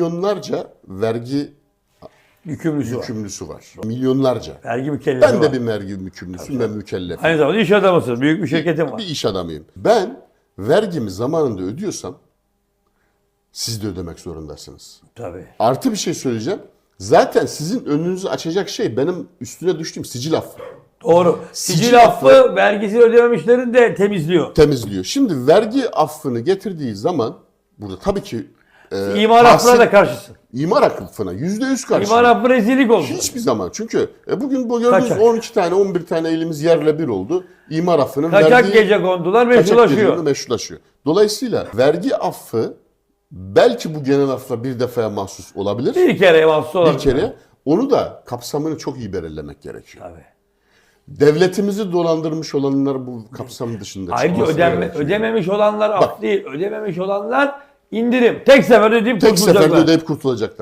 milyonlarca vergi Yükümlüsü var. yükümlüsü var. Milyonlarca. Vergi mükellefi Ben var. de bir vergi yükümlüsüyüm ve mükellefim. Aynı zamanda iş adamısın. Büyük bir şirketin var. Bir iş adamıyım. Ben vergimi zamanında ödüyorsam siz de ödemek zorundasınız. Tabii. Artı bir şey söyleyeceğim. Zaten sizin önünüzü açacak şey benim üstüne düştüğüm sicil affı. Doğru. Sicil Sicil affı vergisini ödememişlerin de temizliyor. Temizliyor. Şimdi vergi affını getirdiği zaman burada tabii ki e, İmar tahsil- affına da karşısın. imar affına yüzde yüz karşı. İmar affı rezillik oldu. Hiçbir zaman. Çünkü e, bugün bu gördüğünüz Kaçak. 12 tane 11 tane elimiz yerle bir oldu. İmar affının Kaçak verdiği gece kondular meşrulaşıyor. meşrulaşıyor. Dolayısıyla vergi affı belki bu genel affa bir defaya mahsus olabilir. Bir kere mahsus olabilir. Bir kere onu da kapsamını çok iyi belirlemek gerekiyor. Tabii. Devletimizi dolandırmış olanlar bu kapsam dışında ödenme, gerekiyor. ödememiş olanlar af değil. Ödememiş olanlar indirim. Tek sefer ödeyip Tek kurtulacaklar. seferde ödeyip kurtulacaklar.